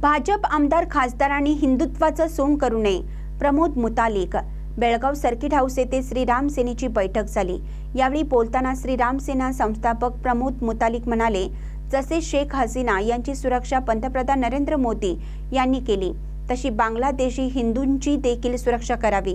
भाजप आमदार खासदारांनी हिंदुत्वाचं सोंग करू नये. प्रमोद मुतालिक. बेळगाव सर्किट हाऊस येथे श्रीराम सेनेची बैठक झाली. यावेळी बोलताना श्रीराम सेना संस्थापक प्रमोद मुतालिक म्हणाले जसे शेख हसीना यांची सुरक्षा पंतप्रधान नरेंद्र मोदी यांनी केली तशी बांगलादेशी हिंदूंची देखील सुरक्षा करावी.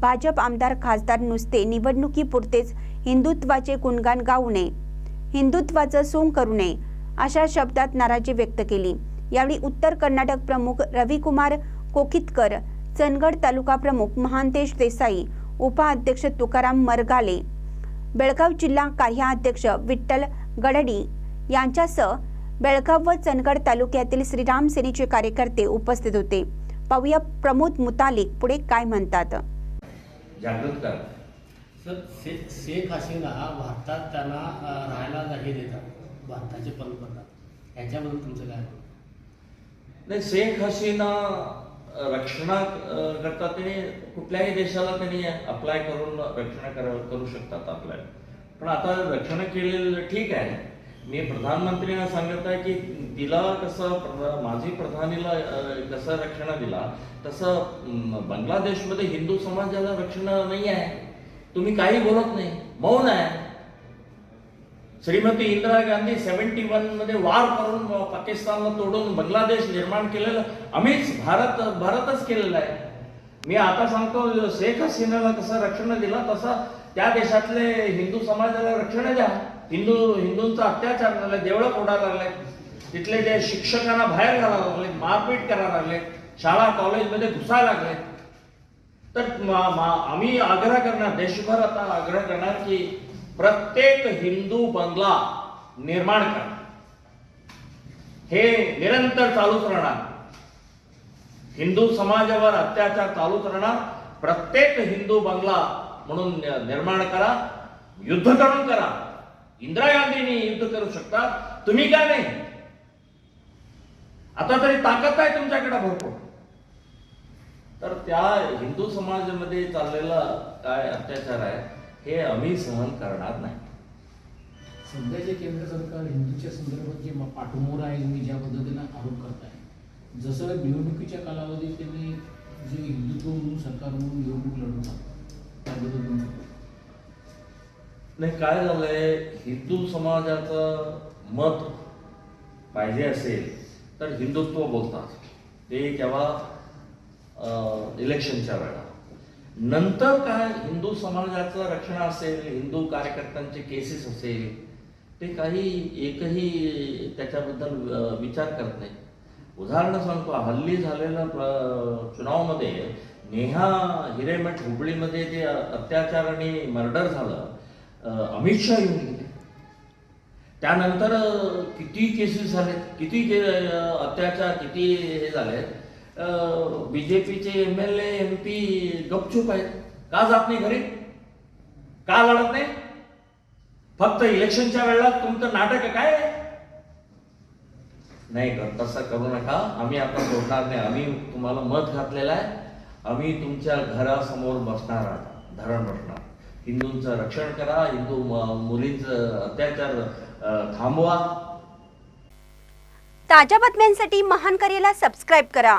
भाजप आमदार खासदार नुसते निवडणुकीपुरतेच हिंदुत्वाचे गुणगान गाऊ नये. हिंदुत्वाचं सोंग करू नये अशा शब्दात नाराजी व्यक्त केली. यावेळी उत्तर कर्नाटक प्रमुख रविकुमार कोकितकर चंदगड तालुका प्रमुख महांतेश देसाई उपाध्यक्ष तुकाराम मरगाले बेळगाव जिल्हा कार्याध्यक्ष विठ्ठल गडडी यांच्यासह बेळगाव व चंदगड तालुक्यातील श्रीराम सेनेचे कार्यकर्ते उपस्थित होते. पाहूया प्रमोद मुतालिक पुढे काय म्हणतात. जागृत कर. सर शे शेख हसीना भारतात त्यांना राहायला जागे देतात. भारताचे पंतप्रधान याच्याबद्दल तुमचं काय नाही शेख हसीना रक्षणा करता त्यांनी कुठल्याही देशाला त्यांनी अप्लाय करून रक्षणा करा करू शकतात आपल्या पण आता रक्षणा केलेलं ठीक आहे. मी प्रधानमंत्र्यांना सांगत आहे की तिला कसं प्रधा- प्रधानीला कसं रक्षण दिला तसं बांगलादेशमध्ये हिंदू समाजाला रक्षण नाही आहे. तुम्ही काही बोलत नाही. मौन आहे. श्रीमती इंदिरा गांधी सेव्हन्टी वनमध्ये वार करून पाकिस्तानला तोडून बांगलादेश निर्माण केलेलं आम्हीच भारत भारतच केलेला आहे. मी आता सांगतो शेख हसीनाला कसं रक्षण दिलं तसं त्या देशातले हिंदू समाजाला रक्षण द्या. हिंदू हिंदूंचा अत्याचार झाला देवळं फोडायला लागले तिथले जे शिक्षकांना बाहेर घालायला लागले मारपीट करायला लागले शाळा कॉलेजमध्ये घुसायला लागले तर मा- आम्ही आग्रह करणार देशभर आता आग्रह करणार की प्रत्येक हिंदू बंगला निर्माण करा. हे निरंतर चालूच राहणार. हिंदू समाजावर अत्याचार चालूच राहणार. प्रत्येक हिंदू बंगला म्हणून निर्माण करा. युद्ध करून करा. इंदिरा गांधींनी युद्ध करू शकता. तुम्ही काय नाही? आता तरी ताकद आहे तुमच्याकडे भरपूर. तर त्या हिंदू समाजामध्ये चाललेला काय अत्याचार आहे? हे आम्ही सहन करणार नाही. सध्याचे केंद्र सरकार हिंदूच्या संदर्भात जे म- पाठमोर आहे तुम्ही ज्या पद्धतीनं आरोप करताय जसं निवडणुकीच्या कालावधीत त्यांनी जे हिंदुत्व म्हणून सरकार म्हणून निवडणूक लढवतात त्याबद्दल? नाही काय झालंय हिंदू समाजाचं मत पाहिजे असेल तर हिंदुत्व बोलतात. ते केव्हा इलेक्शनच्या वेळेला नंतर काय हिंदू समाजाचं रक्षण असेल हिंदू कार्यकर्त्यांचे केसेस असेल ते काही एकही त्याच्याबद्दल विचार करत नाही. उदाहरण सांगतो हल्ली झालेल्या चुनावमध्ये नेहा हिरेमठ हुबळीमध्ये जे अत्याचार आणि मर्डर झालं अमित शहा येऊन गेले. त्यानंतर किती केसेस झालेत किती के अत्याचार किती हे झालेत बीजेपीचे M L A M P गपचूप आहेत. का जात नाही घरी? का लढत नाही? फक्त इलेक्शनच्या वेळेला तुमचं नाटक काय? नाही कर तसं करू नका. आम्ही आता सोडणार नाही. आम्ही तुम्हाला मत घातलेलं आहे. आम्ही तुमच्या घरासमोर बसणार आहोत. धरण बसणार हिंदूंचं रक्षण करा. हिंदू मुलींचं अत्याचार थांबवा. ताज्या बातम्यांसाठी महान करेला सबस्क्राईब करा.